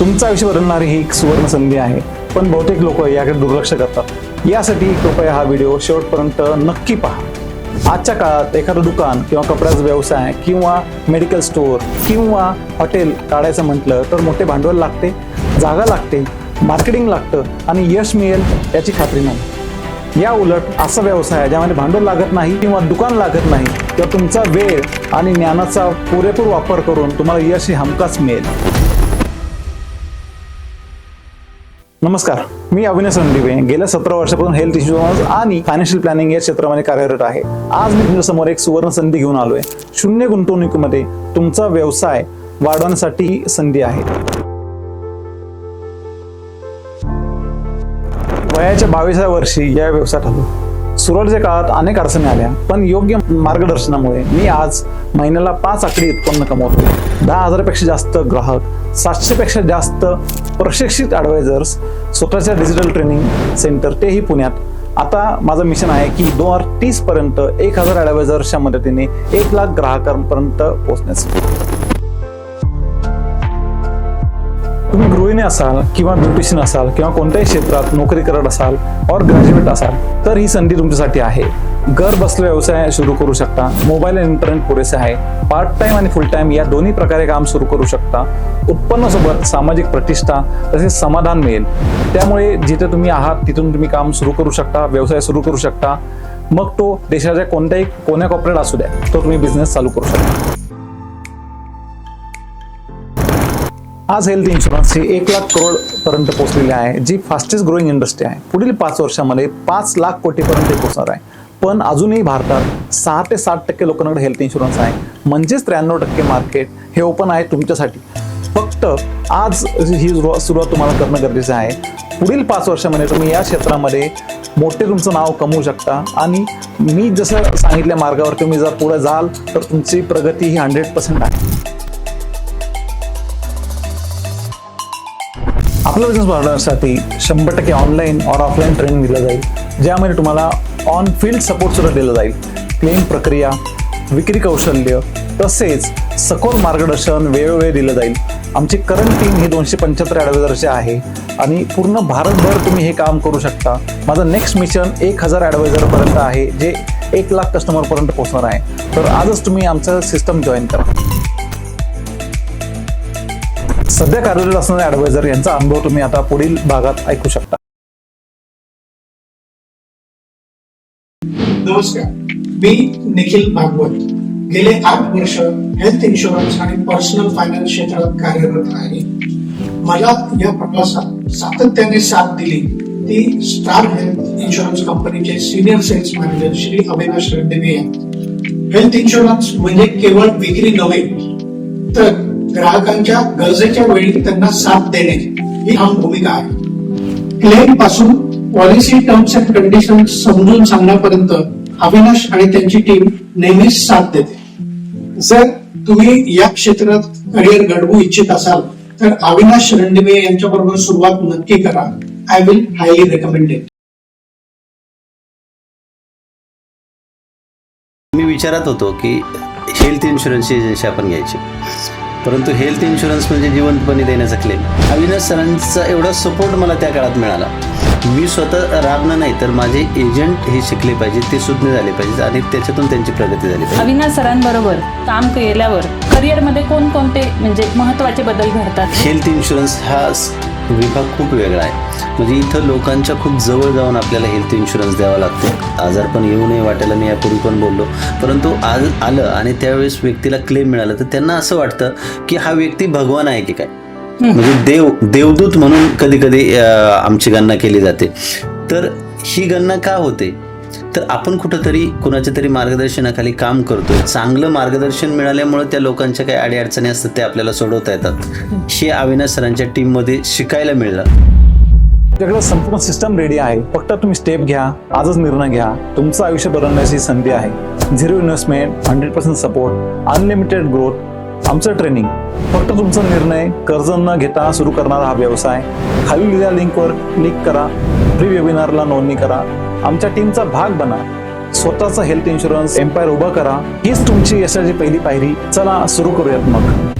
तुमचं आयुष्य बदलणारी ही एक सुवर्ण संधी आहे. पण बहुतेक लोक याकडे दुर्लक्ष करतात. यासाठी कृपया हा व्हिडिओ शेवटपर्यंत नक्की पहा. आजच्या काळात एखादं दुकान किंवा कपड्याचा व्यवसाय किंवा मेडिकल स्टोअर किंवा हॉटेल काढायचं म्हटलं तर मोठे भांडवल लागते जागा लागते मार्केटिंग लागतं आणि यश मिळेल याची खात्री नाही. या उलट असा व्यवसाय आहे ज्यामध्ये भांडवल लागत नाही किंवा दुकान लागत नाही किंवा तुमचा वेळ आणि ज्ञानाचा पुरेपूर वापर करून तुम्हाला यश हे हमखास मिळेल. नमस्कार मी अभिनय रणदिवे गेल्या सतरा वर्षापासून हेल्थ इन्शुरन्स आणि फायनान्शियल प्लॅनिंग या क्षेत्रामध्ये कार्यरत आहे. आज मी तुमच्यासमोर एक सुवर्ण संधी घेऊन आलोय. शून्य गुंतवणुकीमध्ये तुमचा व्यवसाय वाढवण्यासाठी ही संधी आहे. वयाच्या बावीसाव्या वर्षी या व्यवसायात आलो. सुरुवातीच्या काळात अनेक अडचणी आल्या पण योग्य मार्गदर्शनामुळे मी आज महिन्याला पाच आकडी उत्पन्न कमवतो. दहा हजारपेक्षा जास्त ग्राहक सातशेपेक्षा जास्त प्रशिक्षित ॲडवायझर्स स्वतःच्या डिजिटल ट्रेनिंग सेंटर तेही पुण्यात. आता माझं मिशन आहे की दोन हजार तीसपर्यंत एक हजार ॲडवायझर्सच्या मदतीने एक लाख ग्राहकांपर्यंत पोहोचण्याचं. तुम्ही असाल किंवा ब्युटिशियन असाल किंवा कोणत्याही क्षेत्रात नोकरी करत असाल और ग्रॅज्युएट असाल तर ही संधी तुमच्यासाठी आहे. घर बसल्या व्यवसाय सुरू करू शकता मोबाईल आणि इंटरनेट पुरेसे आहे. पार्ट टाइम आणि फुल टाइम या दोन्ही प्रकारे काम सुरू करू शकता. उत्पन्नासोबत सामाजिक प्रतिष्ठा तसेच समाधान मिळेल. त्यामुळे जिथे तुम्ही आहात तिथून तुम्ही काम सुरू करू शकता व्यवसाय सुरू करू शकता. मग तो देशाच्या कोणत्याही कोण्या कॉपरेट असू द्या तो तुम्ही बिझनेस चालू करू शकता. आज हेल्थ इन्शुरन्स ही एक लाख करोड पर्यंत पोहोचलेली आहे जी फास्टेस्ट ग्रोईंग इंडस्ट्री आहे. पुढील पाच वर्षामध्ये पाच लाख कोटीपर्यंत पोहोचणार आहे. पण अजूनही भारतात सहा ते सात टक्के लोकांकडे हेल्थ इन्शुरन्स आहे. म्हणजेच त्र्याण्णव टक्के मार्केट हे ओपन आहे तुमच्यासाठी. फक्त आज ही सुरुवात सुरुवात तुम्हाला करणं गरजेचं आहे. पुढील पाच वर्षामध्ये तुम्ही या क्षेत्रामध्ये मोठे तुमचं नाव कमवू शकता. आणि मी जसं सांगितल्या मार्गावर तुम्ही जर पुढे जाल तर तुमची प्रगती ही हंड्रेड पर्सेंट आहे. आपला बिझनेस वाढवण्यासाठी शंभर टक्के ऑनलाईन और ऑफलाईन ट्रेनिंग दिलं जाईल ज्यामध्ये तुम्हाला ऑन फील्ड सपोर्ट सुद्धा दिलं जाईल. क्लेम प्रक्रिया विक्री कौशल्य तसेच सखोल मार्गदर्शन वेळोवेळी दिलं जाईल. आमची करंट टीम ही दोनशे पंच्याहत्तर ॲडवायझरची आहे आणि पूर्ण भारतभर तुम्ही हे काम करू शकता. माझं नेक्स्ट मिशन एक हजार ॲडवायझरपर्यंत आहे जे एक लाख कस्टमरपर्यंत पोहोचणार आहे. तर आजच तुम्ही आमचं सिस्टम जॉईन करा. सध्या कार्यरत असणारे ॲडवायझर यांचा अनुभव तुम्ही आता पुढील भागात ऐकू शकता. नमस्कार. मी निखिल भागवत. गेले आठ वर्ष हेल्थ इन्शुरन्स आणि पर्सनल फायनान्स क्षेत्रात कार्यरत आहे. मला या प्रवासात सातत्याने साथ दिली. ती स्टार हेल्थ इन्शुरन्स कंपनीचे senior sales manager Shri Avinash Reddy health insurance म्हणजे केवळ विक्री नव्हे तर ग्राहकांच्या गरजेच्या वेळी त्यांना साथ देणे ही आम भूमिका आहे. क्लेमपासून पॉलिसी टर्म्स अँड कंडिशन समजून सांगण्यापर्यंत अविनाश आणि त्यांची टीम नेहमीच साथ देते. जर तुम्ही या क्षेत्रात करिअर घडवू इच्छित असाल तर अविनाश रणदिवे यांच्या बरोबर सुरुवात नक्की करा. आय विल हायली रेकमेंडेड मी विचारत होतो की हेल्थ इन्शुरन्सची एजन्सी आपण घ्यायची परंतु हेल्थ इन्शुरन्स म्हणजे जिवंतपणे देण्याचा क्लेम अविनाश सरांचा एवढा सपोर्ट मला त्या काळात मिळाला. मी स्वतः राबणं नाही तर माझे एजंट हे शिकले पाहिजे ते सुज्ञ झाले पाहिजे आणि त्याच्यातून त्यांची प्रगती झाली पाहिजे. अविनाश सरांबरोबर काम केल्यावर करिअरमध्ये कोणकोणते म्हणजे महत्त्वाचे बदल घडतात? हेल्थ इन्शुरन्स हा विभाग खूप वेगळा आहे. म्हणजे इथं लोकांच्या खूप जवळ जाऊन आपल्याला हेल्थ इन्शुरन्स द्यावा लागतो. आजारपण येऊ नये वाटायला मी यापूर्वी पण बोललो. परंतु आज आलं आणि त्यावेळेस व्यक्तीला क्लेम मिळालं तर त्यांना असं वाटतं की हा व्यक्ती भगवान आहे की काय? म्हणजे देव देवदूत म्हणून कधी कधी आमची गणना केली जाते. तर ही गणना का होते? तर आपण कुठंतरी कुणाच्या तरी मार्गदर्शनाखाली काम करतोय. चांगलं मार्गदर्शन मिळाल्यामुळे त्या लोकांच्या काही अडीअडचणी असतात ते आपल्याला सोडवता येतात. हे अविनाश सरांच्या टीममध्ये शिकायला मिळलं. तुमच्याकडे संपूर्ण सिस्टम रेडी आहे. फक्त तुम्ही स्टेप घ्या आजच निर्णय घ्या. तुमचं आयुष्य बदलण्याची संधी आहे. Zero investment hundred percent support unlimited growth आमचं ट्रेनिंग फक्त तुमचा निर्णय कर्ज न घेता सुरू करणारा हा व्यवसाय. खाली लिहिलेल्या लिंकवर क्लिक करा. फ्री वेबिनारला नोंदणी करा. आमच्या टीमचा भाग बना. स्वतःचा हेल्थ इन्शुरन्स एम्पायर उभा करा. हीच तुमची यशाची पहिली पायरी. चला सुरू करूयात मग.